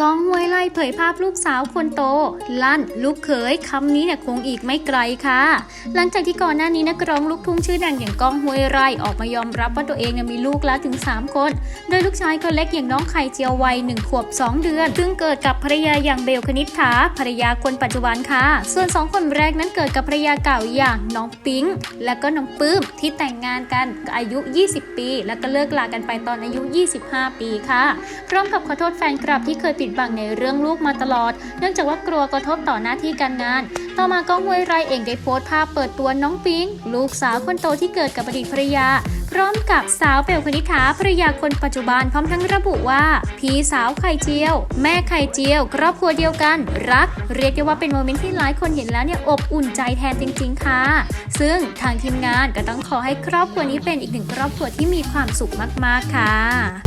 ก้องห้วยไล่เผยภาพลูกสาวคนโต ลั่น ลูกเขยคำนี้เนี่ยคงอีกไม่ไกลค่ะ หลังจากที่ก่อนหน้านี้นักร้องลูกทุ่งชื่อดังอย่างก้องห้วยไร่ออกมายอมรับว่าตัวเองเนี่ยมีลูกแล้วถึง 3 คน โดยลูกชายคนเล็กอย่างน้องไข่เจียววัย1ขวบ 2 เดือน ซึ่งเกิดกับภรรยาอย่างเบลคณิษฐาภรรยาคนปัจจุบันค่ะ ส่วน 2 คนแรกนั้นเกิดกับภรรยาเก่าอย่างน้องปิ๊งและก็น้องปื้มที่แต่งงานกันอายุ 20 ปี แล้วก็เลิกลากันไปตอนอายุ 25 ปีค่ะพร้อมกับขอโทษแฟนคลับที่เคยปิดบังในเรื่องลูกมาตลอด เนื่องจากว่ากลัวกระทบต่อหน้าที่การงาน ต่อมาก้องห้วยไร่เองได้โพสต์ภาพเปิดตัวน้องปิง ลูกสาวคนโตที่เกิดกับอดีตภรรยาพร้อมกับสาวเบลคณิษฐาภรรยาคนปัจจุบันพร้อมทั้งระบุว่า พี่สาวไข่เจียว แม่ไข่เจียว ครอบครัวเดียวกัน รัก เรียกได้ว่าเป็นโมเมนต์ที่หลายคนเห็นแล้วเนี่ยอบอุ่นใจแทนจริง ๆ ค่ะ ซึ่งทางทีมงานก็ต้องขอให้ครอบครัวนี้เป็นอีกหนึ่งครอบครัวที่มีความสุขมากๆค่ะ